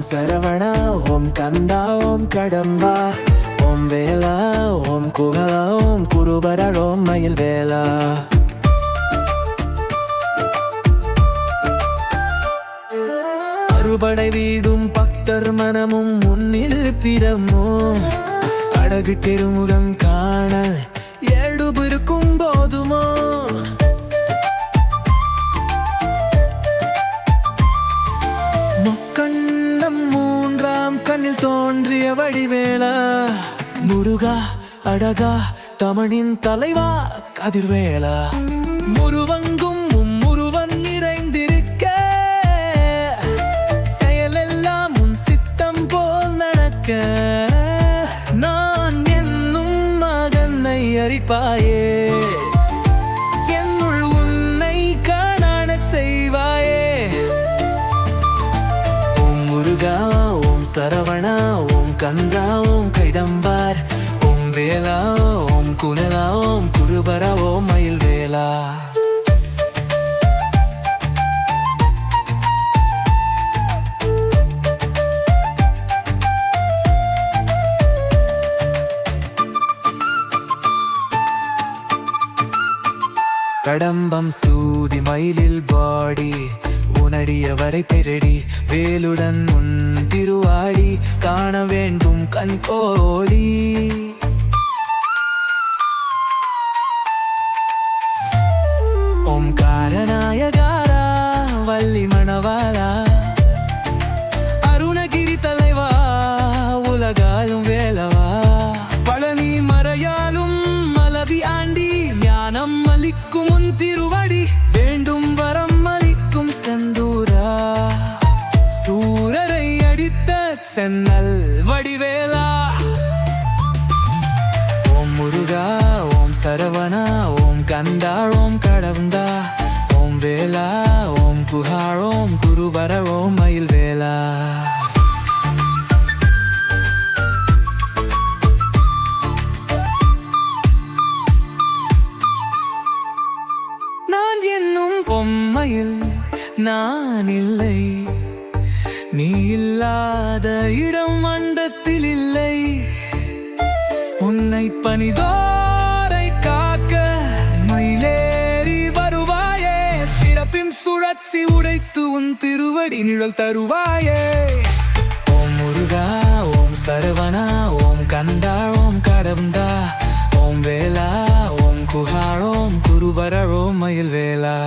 ஓம் சரவணா ஓம் கந்தா ஓம் கடம்பா. ஓம் வேலா ஓம் குகலா ஓம் குருபர ஓம் மயில் வேலா. அறுபடை வீடும் பக்தர் மனமும் முன்னில் பிறமோ? அழகு திருமுகம் காண எழுபிருக்கும் போதுமோ? கண்ணில் தோன்றிய வடிவேளா முருகா அழகா தமிழின் தலைவா கதிர்வேளா முருவங்கும் முருவன் நிறைந்திருக்க செயலெல்லாம் உன் சித்தம் போல் நடக்க. நான் என்னும் மகனை அறிப்பாயே என்னுள் உன்னை காணாணச் செய்வாயே. முருகா சரவணா ஓம் கந்தா ஓம் கைடம்பார் ஓம் வேலா ஓம் குணலா ஓம் குருபரா ஓம் மயில் வேலா கடம்பம் சூதி மயிலில் பாடி உனடியவரை பெரடி வேலுடன் உன் திருவாடி காண வேண்டும் கண் கோடி. சென்னல் வடிவேலா. ஓம் முருகா ஓம் சரவணா ஓம் கந்தா ஓம் கடவுந்தா. ஓம் வேலா ஓம் குஹார் ஓம் குருவர ஓம் மயில் வேலா நான் என்னும் பொம்மையில் நான் இல்லை. நீ இல்லாத இடம் மண்டத்தில் இல்லை. உன்னை பணிதோரை காக்க மயிலேறி வருவாயே. பிறப்பின் சுழற்சி உடைத்து உன் திருவடி நிழல் தருவாயே. ஓம் முருகா ஓம் சரவணா ஓம் கந்தா ஓம் கடந்தா ஓம் வேலா ஓம் குஹார் ஓம் மயில் வேலா